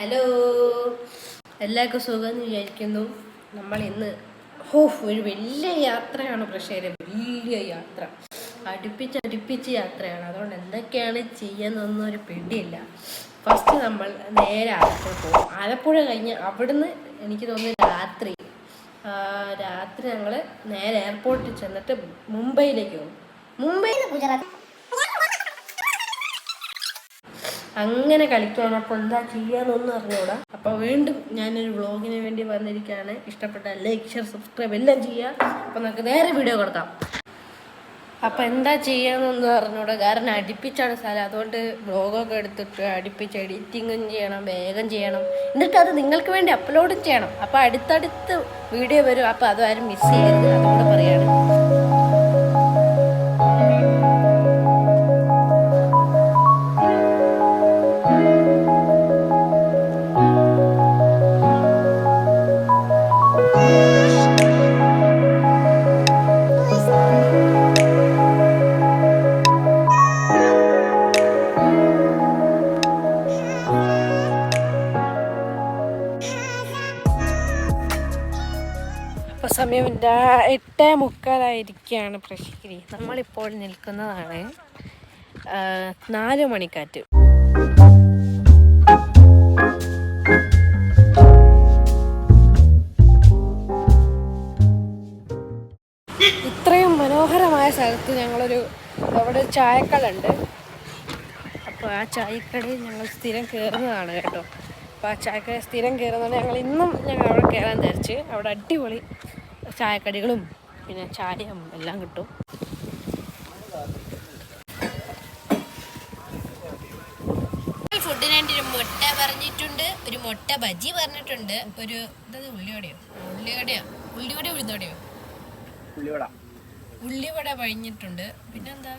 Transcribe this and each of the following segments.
Hello എല്ലാവർക്കും സുഖം എന്ന് വിചാരിക്കുന്നു. നമ്മൾ ഇന്ന് ഹോ ഒരു വലിയ യാത്രയാണ് പക്ഷേ വലിയ യാത്ര. അടുപ്പിച്ച് അടുപ്പിച്ച് യാത്രയാണ്. അതുകൊണ്ട് എന്തൊക്കെയാണ് ചെയ്യുന്നതൊന്നും ഒരു പിടിയില്ല. ഫസ്റ്റ് നമ്മൾ നേരെ ആലപ്പുഴ പോകും ആലപ്പുഴ കഴിഞ്ഞ് അവിടുന്ന് എനിക്ക് തോന്നുന്നു രാത്രി രാത്രി ഞങ്ങൾ നേരെ എയർപോർട്ടിൽ ചെന്നിട്ട് മുംബൈയിലേക്ക് പോകും. മുംബൈയിൽ ഗുജറാത്ത് അങ്ങനെ കളിക്കുകയാണ് അപ്പോൾ എന്താ ചെയ്യാന്നൊന്നും അറിഞ്ഞൂടാ. അപ്പോൾ വീണ്ടും ഞാനൊരു വ്ളോഗിന് വേണ്ടി വന്നിരിക്കുകയാണ്. ഇഷ്ടപ്പെട്ട ലൈക്ക് ഷെയർ സബ്സ്ക്രൈബ് എല്ലാം ചെയ്യുക. അപ്പോൾ നമുക്ക് നേരെ വീഡിയോ കൊടുക്കാം. അപ്പോൾ എന്താ ചെയ്യാന്നൊന്നും അറിഞ്ഞൂടാ. കാരണം അടുപ്പിച്ചാണ് സ്ഥലം അതുകൊണ്ട് വ്ളോഗൊക്കെ എടുത്തിട്ട് അടുപ്പിച്ച് എഡിറ്റിങ്ങും ചെയ്യണം വേഗം ചെയ്യണം. എന്നിട്ട് അത് നിങ്ങൾക്ക് വേണ്ടി അപ്ലോഡും ചെയ്യണം. അപ്പോൾ അടുത്തടുത്ത് വീഡിയോ വരും. അപ്പോൾ അതാരും മിസ് ചെയ്യരുത്. അതുകൊണ്ട് പറയാണ്. സമയം എട്ട് മുക്കാലായിരിക്കുകയാണ് പ്രശിക്കിരി നമ്മളിപ്പോൾ നിൽക്കുന്നതാണ് നാല് മണിക്കാറ്റ്. ഇത്രയും മനോഹരമായ സ്ഥലത്ത് ഞങ്ങളൊരു അവിടെ ഒരു ചായക്കട ഉണ്ട് അപ്പോൾ ആ ചായക്കടയിൽ ഞങ്ങൾ സ്ഥിരം കയറുന്നതാണ് കേട്ടോ. അപ്പോൾ ആ ചായക്കട സ്ഥിരം കയറുന്നതുകൊണ്ട് ഞങ്ങൾ ഇന്നും ഞങ്ങൾ അവിടെ കയറാൻ ധരിച്ച് അവിടെ അടിപൊളി ചായക്കടികളും പിന്നെ ചായയും എല്ലാം കിട്ടും. ഫുഡിനായിട്ട് ഒരു മുട്ട പറഞ്ഞിട്ടുണ്ട് ഒരു മുട്ട ബജി പറഞ്ഞിട്ടുണ്ട് ഒരു ഇതത് ഉള്ളിവടയോ? ഉള്ളിവടയോ? ഉള്ളിവട ഉഴുന്നോടയോ ഉള്ളിവട. ഉള്ളിവട കഴിഞ്ഞിട്ടുണ്ട് പിന്നെന്താ?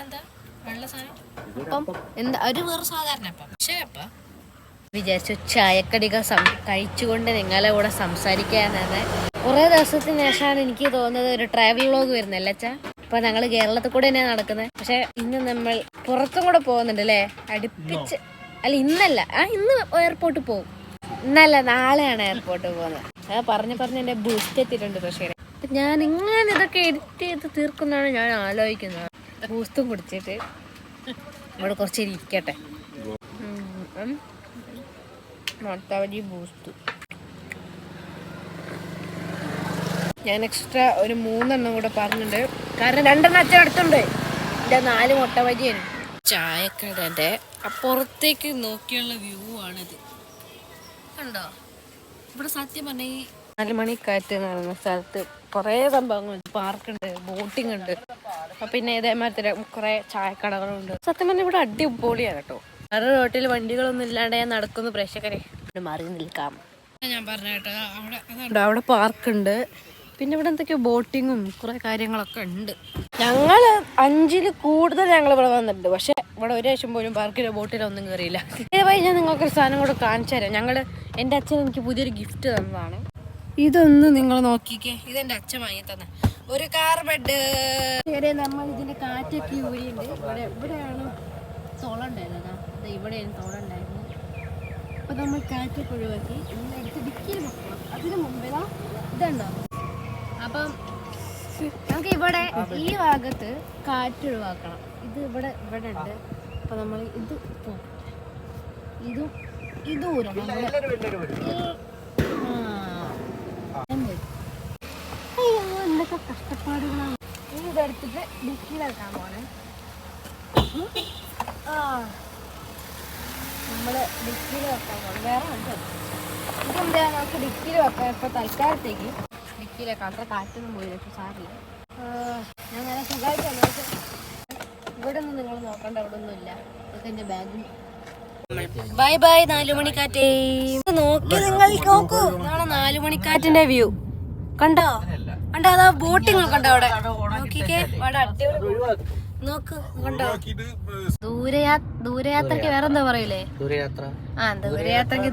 എന്താ വെള്ള സാധനം? അപ്പം എന്താ ഒരു വേറെ സാധാരണ അപ്പം. പക്ഷേ അപ്പം വിചാരിച്ചു ചായക്കടികൾ സം കഴിച്ചുകൊണ്ട് നിങ്ങളെ കൂടെ സംസാരിക്കാനാണ്. കുറേ ദിവസത്തിന് ശേഷമാണ് എനിക്ക് തോന്നുന്നത് ഒരു ട്രാവൽ വ്ളോഗ് വരുന്നല്ലേ അച്ഛാ? ഇപ്പൊ ഞങ്ങൾ കേരളത്തിൽ കൂടെ തന്നെയാണ് നടക്കുന്നത് പക്ഷെ ഇന്ന് നമ്മൾ പുറത്തും കൂടെ പോകുന്നുണ്ട് അല്ലേ? അടുപ്പിച്ച് അല്ല ഇന്നല്ല. ആ ഇന്ന് എയർപോർട്ടിൽ പോകും ഇന്നല്ല നാളെയാണ് എയർപോർട്ടിൽ പോകുന്നത്. അത് പറഞ്ഞു പറഞ്ഞ് എന്റെ ബൂസ്റ്റ് എത്തിയിട്ടുണ്ട് പക്ഷേ ഞാൻ ഇങ്ങനെ ഇതൊക്കെ എഡിറ്റ് ചെയ്ത് തീർക്കുന്നതാണ് ഞാൻ ആലോചിക്കുന്നത്. ബൂസ്റ്റും കുടിച്ചിട്ട് ഇവിടെ കുറച്ച് ഇരിക്കട്ടെ. ഉം. ബൂസ്റ്റ് ഞാൻ എക്സ്ട്രാ ഒരു മൂന്നെണ്ണം കൂടെ പറഞ്ഞിട്ടുണ്ട്. കാരണം രണ്ടെണ്ണം അച്ഛൻ അടുത്തുണ്ട് എന്റെ നാല് മുട്ട വരിയാണ് ചായക്കടന്റെ അപ്പുറത്തേക്ക് നോക്കിയുള്ള വ്യൂ ആണിത്. കണ്ടോ? ഇവിടെ സത്യം പറഞ്ഞ ഈ നാല് മണി എന്ന് പറയുന്ന സ്ഥലത്ത് കുറേ സംഭവങ്ങളുണ്ട്. പാർക്കുണ്ട് ബോട്ടിംഗ് ഉണ്ട്. അപ്പൊ പിന്നെ ഇതേമാതിരി കുറേ ചായക്കടകളുണ്ട്. സത്യം പറഞ്ഞാൽ ഇവിടെ അടിപൊളിയാണ് കേട്ടോ. വേറെ റോട്ടിൽ വണ്ടികളൊന്നും ഇല്ലാണ്ട് ഞാൻ നടക്കുന്നു പ്രേക്ഷകരെ. മാറി നിൽക്കാം. ഞാൻ പറഞ്ഞ കേട്ടോ അവിടെ അവിടെ പാർക്കുണ്ട് പിന്നെ ഇവിടെ എന്തൊക്കെയോ ബോട്ടിങ്ങും കുറെ കാര്യങ്ങളൊക്കെ ഉണ്ട്. ഞങ്ങൾ അഞ്ചിൽ കൂടുതൽ ഞങ്ങൾ ഇവിടെ വന്നിട്ടുണ്ട്. പക്ഷെ ഇവിടെ ഒരു ആവശ്യം പോലും പാർക്കിലോ ബോട്ടിലോ ഒന്നും കയറിയില്ല ഇതേപോലെ ഞാൻ നിങ്ങൾക്ക് ഒരു സാധനം കൂടെ കാണിച്ചു തരാം. ഞങ്ങൾ എന്റെ അച്ഛൻ എനിക്ക് പുതിയൊരു ഗിഫ്റ്റ് തന്നതാണ്. ഇതൊന്ന് നിങ്ങൾ നോക്കിക്കേ. ഇത് എന്റെ അച്ഛൻ വാങ്ങി തന്നെ. ഒരു കാർ ബെഡ് നമ്മൾ ഇതിന്റെ കാറ്റൊക്കെ ഊരിയുണ്ട്. ഇവിടെ ഇവിടെയാണ് തോളുണ്ടായിരുന്നത് ദാ ഇവിടെയാണ് തോളുണ്ടായിരുന്നത് അപ്പൊ നമ്മൾ കാറ്റൊക്കെ ഒഴിവാക്കി. എടുത്ത് ഡിക്കിയിൽ നോക്കണം അതിന് മുമ്പേ ദാ ഇതുണ്ടോ? അപ്പം നമുക്ക് ഇവിടെ ഈ ഭാഗത്ത് കാറ്റ് ഒഴിവാക്കണം ഇത് ഇവിടെ ഇവിടെ ഉണ്ട്. അപ്പൊ നമ്മൾ ഇത് ഇതും ഇതും ഊരണം. എന്തൊക്കെ കഷ്ടപ്പാടുകളാണ്. ഇനി ഇതെടുത്തിട്ട് ഡിക്കിയിലാക്കാൻ പോണേ. ആ. നമ്മൾ ഡിക്കിയിൽ വെക്കാൻ പോണം. വേറെ ഉണ്ട്. ഇതെന്താ? നമുക്ക് ഡിക്കിയിൽ വെക്കാം ഇപ്പൊ തൽക്കാലത്തേക്ക് ഡിക്കിയിലേക്കാം അത്ര കാറ്റൊന്നും പോയില്ല പക്ഷെ സാറില്ല ഞാൻ നല്ല സുഖമായിട്ടാണ് ഇവിടെ ഒന്നും നിങ്ങൾ നോക്കണ്ട അവിടെ ഒന്നും ഇല്ല. ഇതൊക്കെ എന്റെ ബാഗിൽ ബൈ ബൈ നാലു മണിക്കാറ്റേ. നോക്കി നിങ്ങൾ നോക്കൂ. ഇതാണ് നാലു മണിക്കാറ്റിന്റെ വ്യൂ കണ്ടോ? കണ്ടോ അതാ ബോട്ടിങ് കണ്ടോ അവിടെ. നോക്കിക്കേ അവിടെ അടിപൊളി നോക്ക് കണ്ടോ? ദൂരയാ ദൂരയാത്രക്ക് വേറെന്താ പറയൂലേ ദൂരയാത്ര. ആ ദൂരയാത്രക്ക്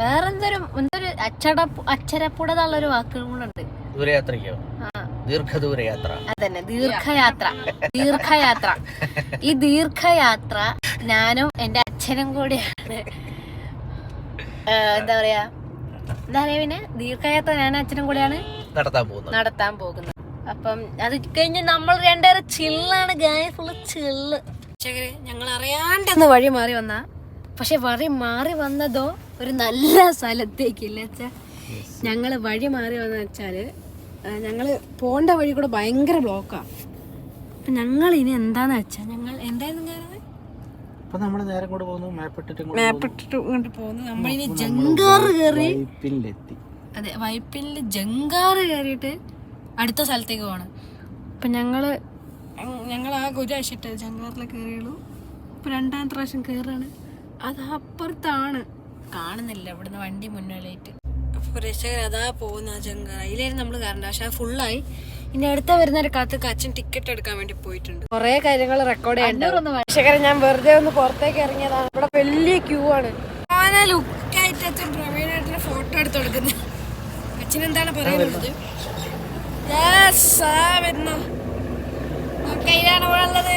വേറെന്തൊരു എന്തൊരു അച്ചട അച്ചരപ്പുടതുള്ള ഒരു വാക്കുകൾ കൂടെ ഉണ്ട്. ദൂരയാത്രയ്ക്കോ? ആ. ദീർഘദൂരയാത്ര. അതന്നെ ദീർഘയാത്ര. ദീർഘയാത്ര. ഈ ദീർഘയാത്ര ഞാനും എന്റെ അച്ഛനും കൂടിയാണ്. എന്താ പറയാ? എന്താ പറയാ പിന്നെ? ദീർഘയാത്ര ഞാനും അച്ഛനും കൂടിയാണ് നടത്താൻ പോകുന്നത്. നടത്താൻ പോകുന്നത്. അപ്പം അത് കഴിഞ്ഞ് നമ്മൾ രണ്ടേറെ ചില്ലാണ് ഗായ ഫുള്ള് ചില്ല് ഞങ്ങൾ അറിയാണ്ടെന്ന് വഴി മാറി വന്ന. പക്ഷെ വഴി മാറി വന്നതോ ഒരു നല്ല സ്ഥലത്തേക്കില്ല വെച്ചാ ഞങ്ങൾ വഴി മാറി വന്ന വെച്ചാൽ ഞങ്ങൾ ഞങ്ങൾ പോണ്ട വഴി കൂടെ ഭയങ്കര ബ്ലോക്കാ അപ്പൊ ഞങ്ങൾ ഇനി എന്താന്ന് വെച്ചാ ഞങ്ങൾ എന്തായിരുന്നു കയറുന്നത് അപ്പൊ നമ്മൾ നേരം കൂടെ പോകുന്നു മാപ്പിട്ടിട്ട് മാപ്പ് ഇട്ടിട്ട് ഇങ്ങോട്ട് പോകുന്നു. നമ്മളിനി ജങ്കാറ് കയറി അതെ വൈപ്പിനിൽ ജങ്കാറ് കയറിയിട്ട് അടുത്ത സ്ഥലത്തേക്ക് പോകണം അപ്പം ഞങ്ങൾ ഞങ്ങൾ ആ ഗുരാശിട്ട് ജങ്കാറിൽ കയറിയുള്ളൂ ഇപ്പം രണ്ടാം പ്രാവശ്യം കയറാണ് അത് അപ്പുറത്താണ്. കാണുന്നില്ല ഇവിടുന്ന് വണ്ടി മുന്നിലായിട്ട്. അപ്പോൾ രക്ഷകർ അതാ പോകുന്ന ആ ജങ്കാർ അതിലായിരുന്നു നമ്മൾ കയറേണ്ടത് പക്ഷെ അത് ഫുള്ളായി. ഇനി അടുത്ത വരുന്ന ഒരു കാലത്തേക്ക് അച്ഛൻ ടിക്കറ്റ് എടുക്കാൻ വേണ്ടി പോയിട്ടുണ്ട്. കുറേ കാര്യങ്ങൾ റെക്കോർഡ് ചെയ്യാൻ രക്ഷകരെ ഞാൻ വെറുതെ ഒന്ന് പുറത്തേക്ക് ഇറങ്ങിയതാണ്. ഇവിടെ വലിയ ക്യൂ ആണ്. ലുക്കായിട്ട് അച്ഛൻ പ്രവീണായിട്ടിന്റെ ഫോട്ടോ എടുത്ത് കൊടുക്കുന്നത് അച്ഛൻ എന്താണ് പറയുന്നത്? വരുന്നു നോക്ക് അതിലാണ് ഇവിടെ ഉള്ളത്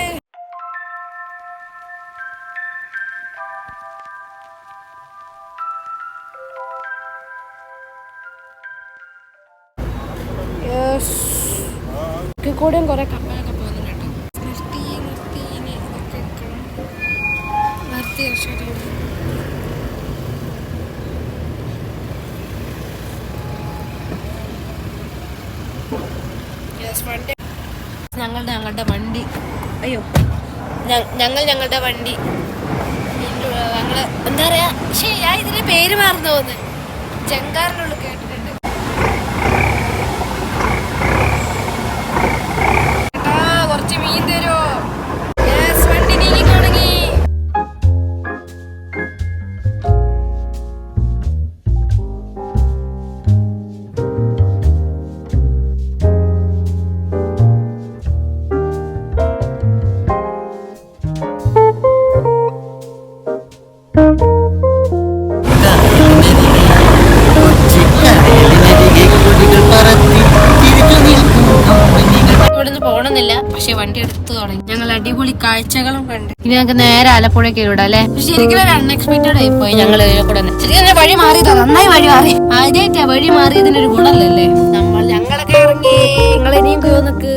കൂടെയും കുറെ കപ്പലൊക്കെ വണ്ടി ഞങ്ങളുടെ ഞങ്ങളുടെ വണ്ടി. അയ്യോ. ഞങ്ങൾ ഞങ്ങളുടെ വണ്ടി. ഞങ്ങൾ എന്താ പറയാ പക്ഷേ ഞാൻ ഇതിന്റെ പേര് മാറുന്നു തോന്നുന്നു ജങ്കാറിനുള്ളിൽ ഇവിടുന്ന് പോണമെന്നില്ല പക്ഷെ വണ്ടി എടുത്തു തുടങ്ങി. ഞങ്ങൾ അടിപൊളി കാഴ്ചകളും കണ്ട്. ഇനി ഞങ്ങൾക്ക് നേരെ ആലപ്പുഴയ്ക്ക് വിടാം അല്ലെ? ശരിക്കും ഒരു അൺഎക്സ്പെക്ടഡ് ആയി പോയി. ഞങ്ങൾ കൂടെ. ശരിക്കും വഴി മാറിയതാ. നന്നായി വഴി മാറി. ആദ്യമായിട്ടാ വഴി മാറിയതിന് ഒരു ഗുണമല്ലല്ലേ? നമ്മൾ ഞങ്ങളൊക്കെ ഇറങ്ങി. നിങ്ങൾ ഇനിയും ക്യൂ നിക്ക്.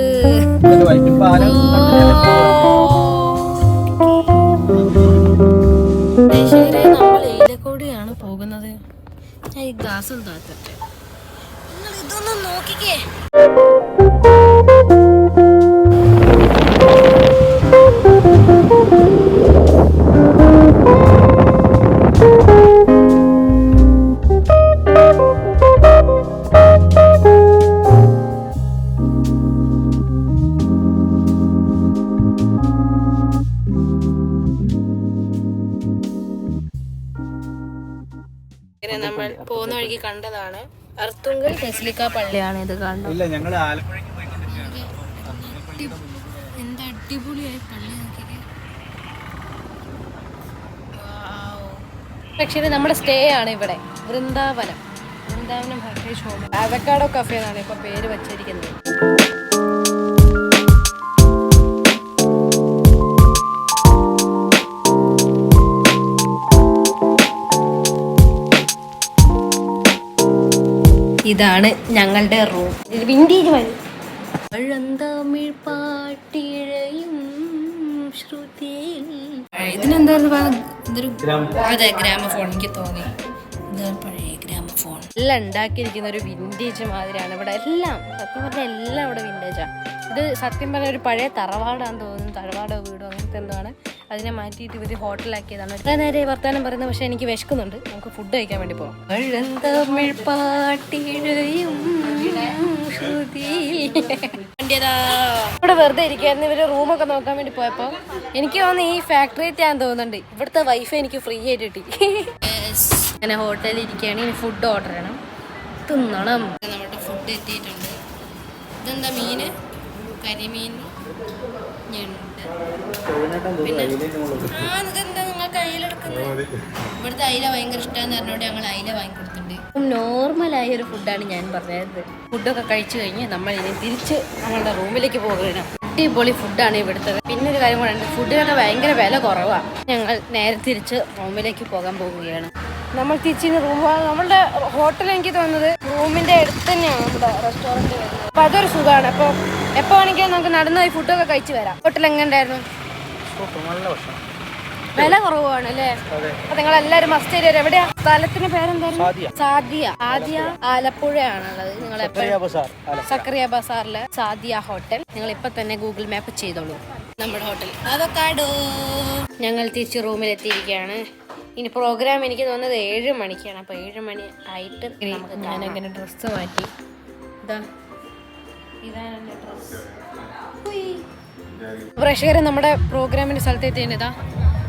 നമ്മൾ ഏലക്കോടിയാണ് പോകുന്നത്. ഞാൻ ഈ ഗ്ലാസ് താത്തട്ടെ നിങ്ങൾ ഇതൊന്നും നോക്കിക്കേ. ഇങ്ങനെ നമ്മൾ പോകുന്ന വഴിക്ക് കണ്ടതാണ്. അർത്തുങ്കൽ തെസ്ലിക്ക പള്ളിയാണ് ഇത് കാണുന്നത്. ഇല്ല ഞങ്ങൾ ആലപ്പുഴയ്ക്ക് പോയി എന്താ അടിപൊളിയായ പള്ളി നോക്കിക്കേ. പക്ഷേ നമ്മുടെ സ്റ്റേ ആണ് ഇവിടെ. വൃന്ദാവനം. വൃന്ദാവനം ഭക്ഷേഷ് ഹോം അവക്കാഡോ കഫേ എന്നാണ് ഇപ്പൊ പേര് വച്ചിരിക്കുന്നത്. ഇതാണ് ഞങ്ങളുടെ റൂം. വിന്റേജ് മതി. പഴന്തമിഴ് പാട്ടിഴയും ശ്രുതിയിൽ. ഇതിനെന്തായിരുന്നു ഇതൊരു അതെ ഗ്രാമഫോൺ എനിക്ക് തോന്നി. ഇതാണ് പഴയ ഗ്രാമഫോൺ. എല്ലാം ഉണ്ടാക്കിയിരിക്കുന്ന ഒരു വിന്റേജ് മാതിരിയാണ് ഇവിടെ എല്ലാം. സത്യം പറഞ്ഞാൽ എല്ലാം ഇവിടെ വിന്റേജാണ് ഇത് സത്യം പറഞ്ഞ ഒരു പഴയ തറവാടാന്ന് തോന്നുന്നു. തറവാട് വീടോ അങ്ങനത്തെ എന്തോ ആണ്. അതിനെ മാറ്റിയിട്ട് ഇവർ ഹോട്ടലാക്കിയതാണ്. ഇത്ര നേരെ വർത്തമാനം പറയുന്നത് പക്ഷെ എനിക്ക് വിശക്കുന്നുണ്ട്. നമുക്ക് ഫുഡ് കഴിക്കാൻ വേണ്ടി പോകാം തമിഴ് പാട്ടിഴയും. ഇവിടെ വെറുതെ ഇരിക്കായിരുന്നു. ഇവർ റൂമൊക്കെ നോക്കാൻ വേണ്ടി പോയപ്പോ എനിക്ക് തോന്നുന്നു ഈ ഫാക്ടറി ഞാൻ തോന്നുന്നുണ്ട്. ഇവിടുത്തെ വൈഫ് എനിക്ക് ഫ്രീ ആയിട്ട് കിട്ടി. അങ്ങനെ ഹോട്ടലിൽ ഇരിക്കുകയാണ്. ഇനി ഫുഡ് ഓർഡർ ചെയ്യണം. തിന്നണം. നമ്മുടെ ഫുഡ് എത്തിയിട്ടുണ്ട്. ഇതെന്താ മീന്? കരിമീൻ ഞണ്ട്. പിന്നെ? ആ ഇതെന്താ നിങ്ങൾ കയ്യിലെടുക്കുന്നത് ഇവിടുത്തെ അയില ഭയങ്കര ഇഷ്ടമാന്ന് പറഞ്ഞോണ്ട് ഞങ്ങൾ അയില വാങ്ങിക്കൊടുത്തിട്ടുണ്ട്. നോർമലായ ഒരു ഫുഡാണ് ഞാൻ പറഞ്ഞത്. ഫുഡൊക്കെ കഴിച്ചു കഴിഞ്ഞ് നമ്മൾ ഇനി തിരിച്ച് നമ്മളുടെ റൂമിലേക്ക് പോകുകയാണ് അടിപൊളി ഫുഡാണ് ഇവിടുത്തെ. പിന്നെ ഒരു കാര്യം കൂടെ ഉണ്ട്. ഫുഡിനൊക്കെ ഭയങ്കര വില കുറവാണ് ഞങ്ങൾ നേരെ തിരിച്ച് റൂമിലേക്ക് പോകാൻ പോവുകയാണ്. നമ്മൾ തിരിച്ചിന് റൂം നമ്മളുടെ ഹോട്ടൽ എനിക്ക് തോന്നുന്നത് റൂമിന്റെ അടുത്ത് തന്നെയാണ് നമ്മുടെ റെസ്റ്റോറന്റ് വരുന്നത്. അപ്പൊ അതൊരു സുഖമാണ് അപ്പോൾ എപ്പോൾ വേണമെങ്കിലും നമുക്ക് നടന്നു പോയി ഫുഡൊക്കെ കഴിച്ചു വരാം. ഹോട്ടൽ എങ്ങനെ ഉണ്ടായിരുന്നു? നല്ല ഭക്ഷണം. വില കുറവാണ് അല്ലേ? അതെ. അപ്പൊ നിങ്ങൾ എല്ലാരും മസ്റ്റ് ഏരിയ എവിടെയാ? സ്ഥലത്തിന് പേരെന്തായിരുന്നു? സാദിയ. സാദിയ. ആദ്യ ആലപ്പുഴയാണുള്ളത്. നിങ്ങൾ സക്രിയ ബസാറിലെ സാദിയ ഹോട്ടൽ നിങ്ങൾ ഇപ്പൊ തന്നെ ഗൂഗിൾ മാപ്പ് ചെയ്തോളൂ. നമ്മുടെ ഹോട്ടൽ അവക്കാഡോ ഞങ്ങൾ തിരിച്ച് റൂമിൽ എത്തിയിരിക്കുകയാണ് ഇനി പ്രോഗ്രാം എനിക്ക് തോന്നുന്നത് ഏഴ് മണിക്കാണ്. അപ്പൊ ഏഴ് മണി ആയിട്ട് നമുക്ക് ഞാൻ അങ്ങനെ ഡ്രസ്സ് മാറ്റി? ഇതാ. ഇതാണ് എന്റെ ഡ്രസ്സ് പ്രേക്ഷകരെ നമ്മുടെ പ്രോഗ്രാമിന്റെ സ്ഥലത്ത് എത്തിയതാ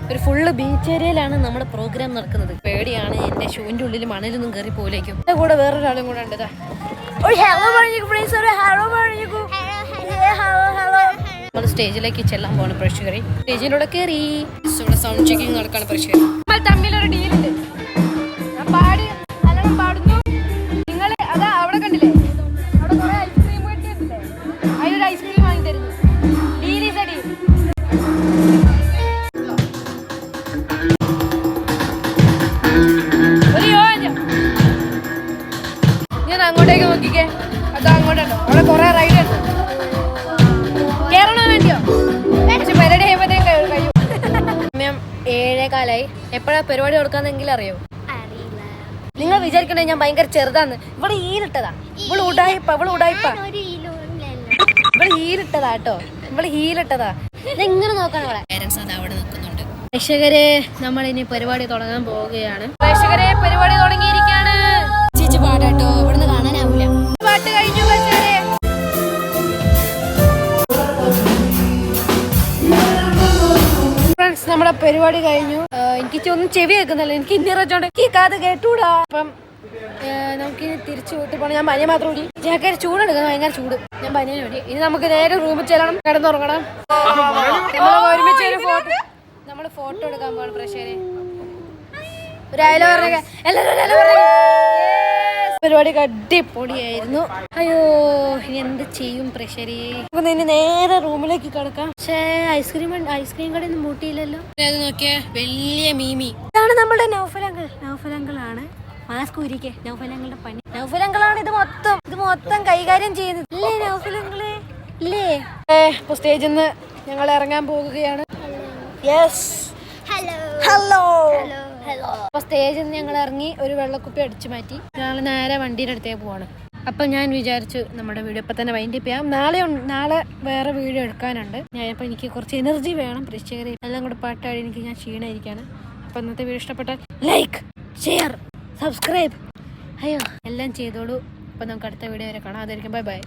ഒരു ഫുള്ള് ബീച്ച് ഏരിയയിലാണ് നമ്മുടെ പ്രോഗ്രാം നടക്കുന്നത്. പേടിയാണ് എന്റെ ഷൂവിന്റെ ഉള്ളിൽ മണലൊന്നും കയറി പോലേക്കും എന്റെ കൂടെ വേറൊരാളും കൂടെ ഉണ്ട് ഒരു ഹലോ പറഞ്ഞു പ്ലീസ് ഒരു ഹലോ പറഞ്ഞു ഹലോ ഹലോ നമ്മൾ സ്റ്റേജിലേക്ക് ചെല്ലാൻ പോകണം പ്രേക്ഷകരെ. സ്റ്റേജിലൂടെ കയറി. ഇവിടെ സൗണ്ട് ചെക്കിംഗ് നടക്കാണ് പ്രേക്ഷകർ. നമ്മൾ തമ്മിൽ ഒരു ഡീലുണ്ട് കൊടുക്കാന്നെങ്കിലും അറിയോ? നിങ്ങൾ വിചാരിക്കണേ ഞാൻ ഭയങ്കര ചെറുതാന്ന്. ഇവിടെ ഈലിട്ടതാ. ഇവിടെ ഉടായിപ്പ ഇവിടെ ഉടായിപ്പ. ഇവിടെ ഹീലിട്ടതാ കേട്ടോ. ഇവിടെ ഹീലിട്ടതാ ഇങ്ങനെ നോക്കണം ഇവിടെ പ്രേക്ഷകരെ നമ്മൾ ഇനി പരിപാടി തുടങ്ങാൻ പോവുകയാണ്. പ്രേക്ഷകരെ പരിപാടി തുടങ്ങിയിരിക്കാണ്. ചേച്ചി പാടാട്ടോ. ഇവിടുന്ന് കാണാനാവില്ല പാട്ട് കഴിഞ്ഞു ഫ്രണ്ട്സ് നമ്മുടെ പരിപാടി കഴിഞ്ഞു. എനിക്ക് ഒന്നും ചെവി കേൾക്കുന്നില്ല. എനിക്ക് ഹിന്ദി റച്ചോണ്ട് ഈ കാത് കേട്ടൂടാ. അപ്പം നമുക്ക് തിരിച്ചു വീട്ടിൽ പോകണം ഞാൻ പനിയെ മാത്രം കൂടി. ചൂട് ചൂടെടുക്കുന്നത് ഭയങ്കര ചൂട്. ഞാൻ പനിയെ ഓടി ഇനി നമുക്ക് നേരെ റൂമിൽ ചെല്ലണം. കിടന്നുറങ്ങണം. നമ്മൾ ഒരുമിച്ച് ഒരു ഫോട്ടോ നമ്മൾ ഫോട്ടോ എടുക്കാൻ പോകണം പ്രശ്നം ഒരു അയല പറയുക എല്ലാവരും പരിപാടി അടിപൊളിയായിരുന്നു. അയ്യോ ഇനി എന്ത് ചെയ്യും പ്രഷരി നമുക്ക് ഇനി നേരെ റൂമിലേക്ക് കിടക്കാം. പക്ഷേ ഐസ്ക്രീം ഐസ്ക്രീം കടയിൽ നിന്ന് മൂട്ടിയില്ലല്ലോ. അത് നോക്കിയേ വലിയ മീമി. ഇതാണ് നമ്മുടെ നൗഫലങ്കൾ നൗഫലങ്കളാണ് മാസ്ക് ഊരിക്കേ നൗഫലങ്ങളുടെ പണി. നൗഫലങ്കളാണ് ഇത് മൊത്തം. ഇത് മൊത്തം കൈകാര്യം ചെയ്യുന്നത്. ഇല്ലേ നൗഫലങ്ങളെ? ഇല്ലേ? ഇപ്പൊ സ്റ്റേജിൽ നിന്ന് ഞങ്ങൾ ഇറങ്ങാൻ പോകുകയാണ്. യെസ് ഹലോ ഹലോ ഹലോ അപ്പൊ സ്റ്റേജിൽ നിന്ന് ഞങ്ങൾ ഇറങ്ങി ഒരു വെള്ളക്കുപ്പി അടിച്ചു മാറ്റി. ഞങ്ങൾ നേരെ വണ്ടിയുടെ അടുത്തേക്ക് പോവാണ്. അപ്പം ഞാൻ വിചാരിച്ചു നമ്മുടെ വീഡിയോ ഇപ്പൊ തന്നെ വൈൻഡ് ചെയ്യാം. നാളെ നാളെ വേറെ വീഡിയോ എടുക്കാനുണ്ട്. ഞാൻ ഇപ്പൊ എനിക്ക് കുറച്ച് എനർജി വേണം. പ്രേക്ഷകരെ എല്ലാം കൂടെ പാട്ടാടി എനിക്ക് ഞാൻ ക്ഷീണമായിരിക്കാണ് അപ്പം ഇന്നത്തെ വീഡിയോ ഇഷ്ടപ്പെട്ടാൽ ലൈക്ക് ഷെയർ സബ്സ്ക്രൈബ് അയ്യോ എല്ലാം ചെയ്തോളൂ. അപ്പം നമുക്ക് അടുത്ത വീഡിയോ വരെ കാണാം. അതായിരിക്കും ബൈ ബൈ